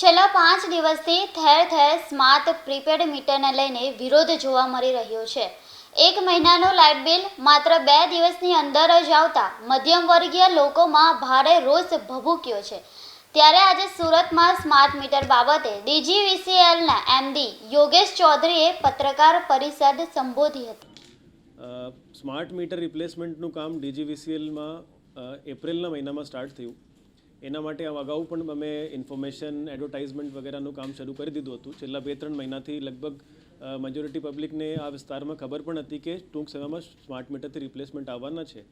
છેલ્લા પાંચ દિવસથી ઠેર ઠેર સ્માર્ટ પ્રીપેડ મીટરને લઈને વિરોધ જોવા મળી રહ્યો છે. એક મહિનાનું લાઇટ બિલ માત્ર બે દિવસની અંદર જ આવતા મધ્યમ વર્ગીય લોકોમાં ભારે રોષ ભભૂક્યો છે. ત્યારે આજે સુરતમાં સ્માર્ટ મીટર બાબતે ડીજીવીસીએલના એમડી યોગેશ ચૌધરીએ પત્રકાર પરિષદ સંબોધી હતી. સ્માર્ટ મીટર રિપ્લેસમેન્ટનું કામ ડીજીવીસીએલમાં એપ્રિલના મહિનામાં સ્ટાર્ટ થયું. એના માટે અગાઉ પણ અમે ઇન્ફોર્મેશન એડવર્ટાઇઝમેન્ટ વગેરેનું કામ શરૂ કરી દીધું હતું. છેલ્લા બે, ત્રણ મહિનાથી લગભગ મેજોરિટી પબ્લિકને આ વિસ્તારમાં ખબર પણ હતી કે ટૂંક સમયમાં સ્માર્ટ મીટરથી રિપ્લેસમેન્ટ આવવાના છે.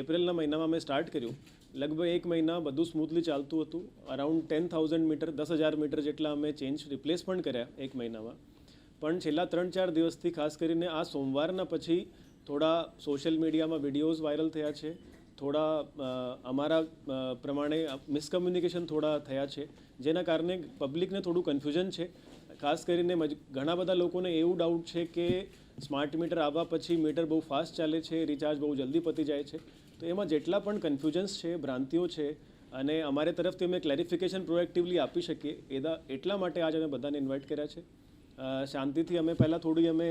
એપ્રિલના મહિનામાં મેં સ્ટાર્ટ કર્યું. લગભગ એક મહિના બધું સ્મૂથલી ચાલતું હતું. અરાઉન્ડ ટેન થાઉઝન્ડ મીટર દસ હજાર મીટર જેટલા અમે ચેન્જ રિપ્લેસ પણ કર્યા એક મહિનામાં. પણ છેલ્લા ત્રણ, ચાર દિવસથી ખાસ કરીને આ સોમવારના પછી થોડા સોશિયલ મીડિયામાં વિડીયોઝ વાયરલ થયા છે. થોડા અમારા પ્રમાણે મિસકમ્યુનિકેશન થોડા થયા છે, જેના કારણે પબ્લિકને થોડું કન્ફ્યુઝન છે. ખાસ કરીને ઘણા બધા લોકોને એવું ડાઉટ છે કે સ્માર્ટ મીટર આવવા પછી મીટર બહુ ફાસ્ટ ચાલે છે રિચાર્જ બહુ જલ્દી પતી જાય છે. તો એમાં જેટલા પણ કન્ફ્યુઝન્સ છે, ભ્રાંતિઓ છે, અને અમારે તરફથી અમે ક્લેરિફિકેશન પ્રોએક્ટિવલી આપી શકીએ એના એટલા માટે આજે અમે બધાને ઇન્વાઇટ કર્યા છે. શાંતિથી અમે પહેલાં થોડી અમે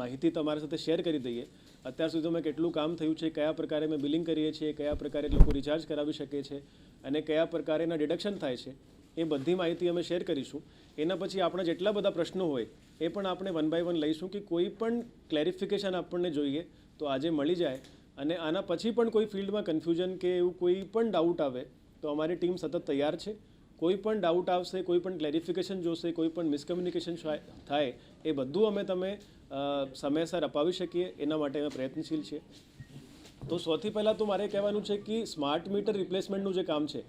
માહિતી તમારા સાથે શેર કરી દઈએ. અત્યાર સુધી અમે કેટલું કામ થયું છે, કયા પ્રકારે અમે બિલિંગ કરીએ છીએ, કયા પ્રકારે લોકો રિચાર્જ કરાવી શકે છે અને કયા પ્રકારે એના ડિડક્શન થાય છે, એ બધી માહિતી અમે શેર કરીશું. એના પછી આપણા જેટલા બધા પ્રશ્નો હોય, એ પણ આપણે વન બાય વન લઈશું કે કોઈ પણ ક્લેરિફિકેશન આપણને જોઈએ તો આજે મળી જાય અને આના પછી પણ કોઈ ફિલ્ડમાં કન્ફ્યુઝન કે એવું કોઈ પણ ડાઉટ આવે તો અમારી ટીમ સતત તૈયાર છે. કોઈ પણ ડાઉટ આવશે, કોઈ પણ ક્લેરિફિકેશન જોશે, કોઈ પણ મિસકમ્યુનિકેશન થાય એ બધું અમે તમે સમયસર અપાવી શકીએ, એના માટે અમે પ્રયત્નશીલ છીએ. તો સૌથી પહેલાં તો મારે કહેવાનું છે કે સ્માર્ટ મીટર રિપ્લેસમેન્ટનું જે કામ છે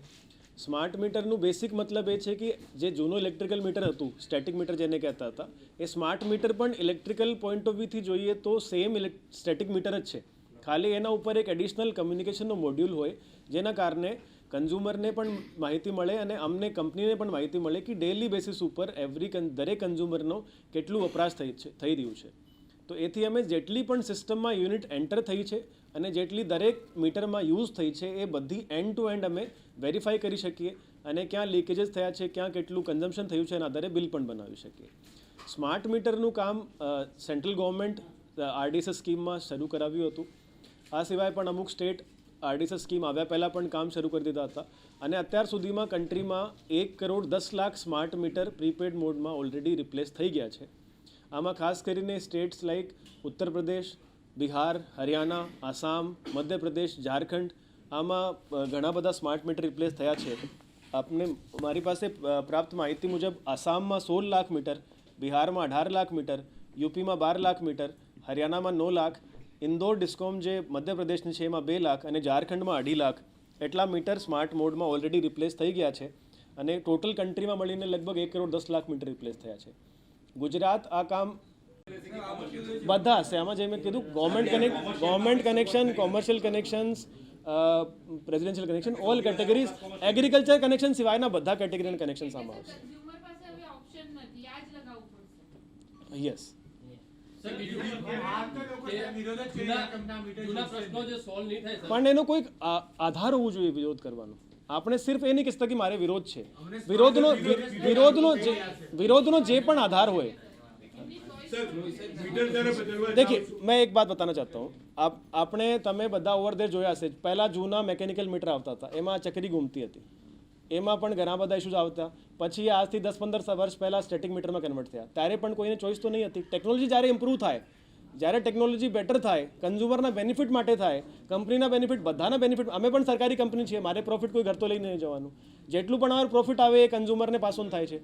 સ્માર્ટ મીટરનું બેસિક મતલબ એ છે કે જે જૂનું ઇલેક્ટ્રિકલ મીટર હતું સ્ટેટિક મીટર જેને કહેતા હતા, એ સ્માર્ટ મીટર પણ ઇલેક્ટ્રિકલ પોઈન્ટ ઓફ વ્યૂથી જોઈએ તો સેમ સ્ટેટિક મીટર જ છે. ખાલી એના ઉપર એક એડિશનલ કમ્યુનિકેશનનો મોડ્યુલ હોય, જેના કારણે કન્ઝ્યુમરને પણ માહિતી મળે અને અમને કંપનીને પણ માહિતી મળે કે ડેલી બેસિસ ઉપર એવરી દરેક કન્ઝ્યુમરનો કેટલું વપરાશ થઈ છે, થઈ રહ્યું છે. તો એથી અમે જેટલી પણ સિસ્ટમમાં યુનિટ એન્ટર થઈ છે અને જેટલી દરેક મીટરમાં યુઝ થઈ છે એ બધી એન્ડ ટુ એન્ડ અમે વેરીફાઈ કરી શકીએ અને ક્યાં લીકેજીસ થયા છે, ક્યાં કેટલું કન્ઝમ્પશન થયું છે એના આધારે બિલ પણ બનાવી શકીએ. સ્માર્ટ મીટરનું કામ સેન્ટ્રલ ગવર્મેન્ટ આરડીએસએસ સ્કીમમાં શરૂ કરાવ્યું હતું. આ સિવાય પણ અમુક સ્ટેટ આરડીએસએસ સ્કીમ આવ્યા પહેલાં પણ કામ શરૂ કરી દીધા હતા. અને અત્યાર સુધીમાં કન્ટ્રીમાં એક કરોડ દસ લાખ સ્માર્ટ મીટર પ્રીપેડ મોડમાં ઓલરેડી રિપ્લેસ થઈ ગયા છે. આમાં ખાસ કરીને સ્ટેટ્સ લાઇક ઉત્તર પ્રદેશ, બિહાર, હરિયાણા, આસામ, મધ્યપ્રદેશ, ઝારખંડ આમાં ઘણા બધા સ્માર્ટ મીટર રિપ્લેસ થયા છે. આપને મારી પાસે પ્રાપ્ત માહિતી મુજબ આસામમાં સોળ લાખ મીટર, બિહારમાં અઢાર લાખ મીટર, યુપીમાં બાર લાખ મીટર, હરિયાણામાં નવ લાખ ઇન્દોર ડિસ્કોમ જે મધ્યપ્રદેશની છે એમાં બે લાખ અને ઝારખંડમાં અઢી લાખ એટલા મીટર સ્માર્ટ મોડમાં ઓલરેડી રિપ્લેસ થઈ ગયા છે અને ટોટલ કન્ટ્રીમાં મળીને લગભગ એક કરોડ દસ લાખ મીટર રિપ્લેસ થયા છે. ગુજરાત આ કામ બધા હશે. આમાં જે મેં કીધું government connect government connection commercial connections presidential connection all categories agriculture connection સિવાયના બધા કેટેગરીના કનેક્શન આમાં આવશે. યસ પણ એનો કોઈક આ- આધાર હોવો જોઈએ વિરોધ કરવાનો આપણે સિર્ફ એ નહીં કહેતા કે મારે વિરોધ છે વિરોધનો વિ- વિરોધનો જે વિરોધનો જે પણ આધાર હોય देखिए मैं एक बात बताना चाहता हूँ आप આપણે તમે બધા ઓવર there જોયા હશે પહેલાં જૂના મેકેનિકલ મીટર આવતા હતા એમાં ચકરી ઘૂમતી હતી એમાં પણ ઘણા બધા ઇશ્યુઝ આવતા. પછી આજથી દસ પંદર વર્ષ પહેલાં સ્ટેટિક મીટરમાં કન્વર્ટ થયા. ત્યારે પણ કોઈને ચોઈસ તો નહીં હતી. ટેકનોલોજી જ્યારે ઇમ્પ્રૂવ થાય, જ્યારે ટેકનોલોજી બેટર થાય કન્ઝ્યુમરના બેનિફિટ માટે થાય કંપનીના બેનિફિટ બધાના બેનિફિટ અમે પણ સરકારી કંપની છીએ. મારે પ્રોફિટ કોઈ ઘર તો નહીં જવાનું. જેટલું પણ અમારું પ્રોફિટ આવે એ કન્ઝ્યુમરને પાસ થાય છે.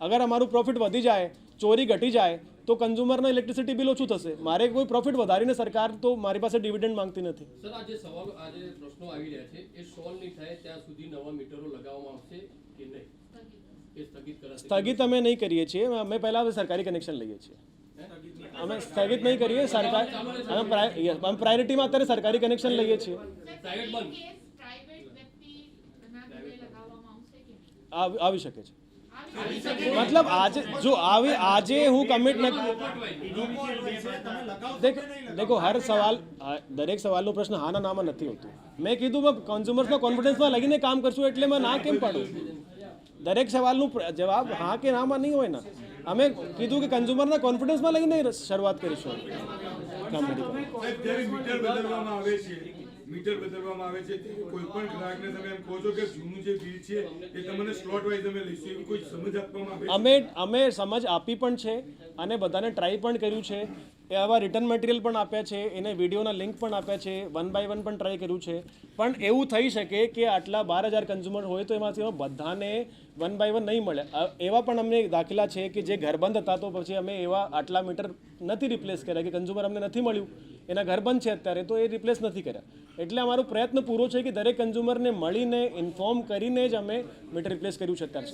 અગર અમારું પ્રોફિટ વધી જાય, ચોરી ઘટી જાય તો કન્ઝ્યુમરનો ઇલેક્ટ્રિસિટી બિલ ઓછું થશે. મારે કોઈ પ્રોફિટ વધારીને સરકાર તો મારી પાસે ડિવિડન્ડ માંગતી નથી. સર આ જે સવાલો આ જે પ્રશ્નો આવી રહ્યા છે. એ સોલ્વ નહીં થાય ત્યાં સુધી નવા મીટરો લગાવવામાં આવશે કે નહીં? સ્થગિત અમે નહીં કરીએ છીએ. અમે પહેલાં સરકારી કનેક્શન લઈએ છીએ. અમે સ્થગિત નહીં કરીએ સરકાર અમે પ્રાયોરિટીમાં અત્યારે સરકારી કનેક્શન લઈએ છીએ? આવ- શકે છે. મતલબ આજે જો આવી આજે હું કમિટ નથી દેખ હર સવાલ દરેક સવાલનો પ્રશ્ન હાના નામાં નથી હોતું. મેં કીધું મેં કન્ઝ્યુમર્સના કોન્ફિડન્સમાં લગીને કામ કરશું એટલે મેં ના કેમ પાડું? દરેક સવાલનું જવાબ હા કે નામાં નહીં હોય ને. અમે કીધું કે કન્ઝ્યુમરના કોન્ફિડન્સમાં લઈને શરૂઆત કરીશું. કામ મીટર બદલવામાં આવે છે કોઈ પણ ગ્રાહકને તમે એમ કહો છો કે જૂનું જે બિલ છે એ તમને સ્લોટ વાઇઝ અમે લઈશું, એવી કોઈ સમજ આપવામાં આવે અમે અમે સમજ આપી પણ છે અને બધાને ટ્રાય પણ કર્યું છે. એ આવા રિટર્ન મટીરિયલ પણ આપ્યા છે, એને વિડીયોના લિંક પણ આપ્યા છે વન બાય વન પણ ટ્રાય કર્યું છે. પણ એવું થઈ શકે કે આટલા બાર હજાર કન્ઝ્યુમર હોય તો એમાંથી બધાને વન બાય વન નહીં મળે. એવા પણ અમને દાખલા છે કે જે ઘર બંધ હતા તો પછી અમે એવા આટલા મીટર નથી રિપ્લેસ કર્યા કે કન્ઝ્યુમર અમને નથી મળ્યું. એના ઘર બંધ છે અત્યારે તો એ રિપ્લેસ નથી કર્યા. એટલે અમારો પ્રયત્ન પૂરો છે કે દરેક કન્ઝ્યુમરને મળીને ઇન્ફોર્મ કરીને જ અમે મીટર રિપ્લેસ કર્યું છે અત્યાર